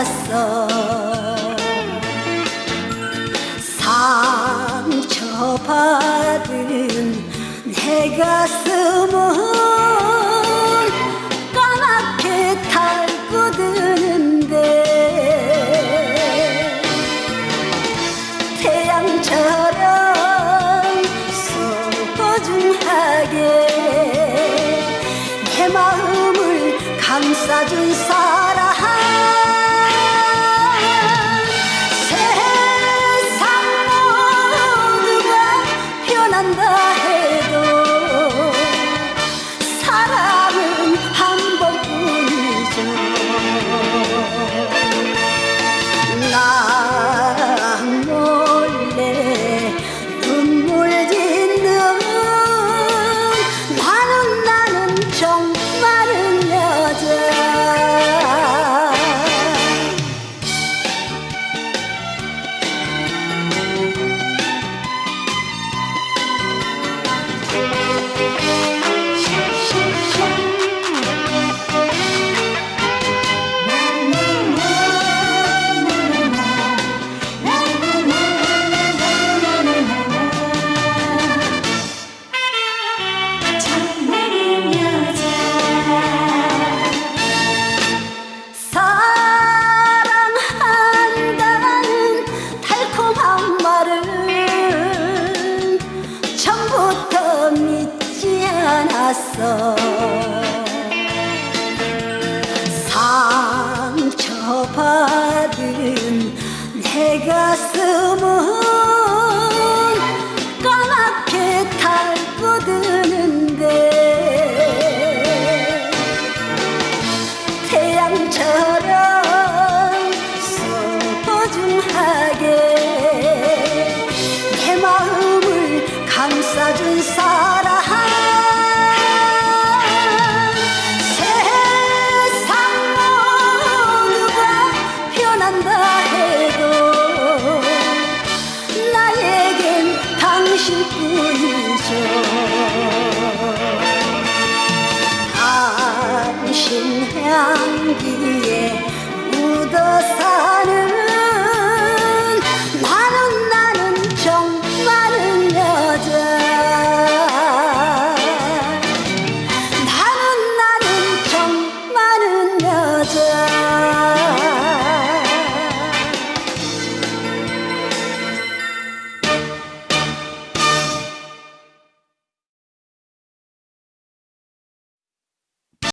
알았어. 상처받은 내 가슴은 까맣게 달고 드는데 태양처럼 소중하게 내 마음을 감싸준 사람 말은 처음부터 믿지 않았어. 상처받은 내 가슴은 까맣게 달구드는데 태양처럼 소중하게 감싸준 사람 세상 모두가 변한다 해도 나에겐 당신뿐이죠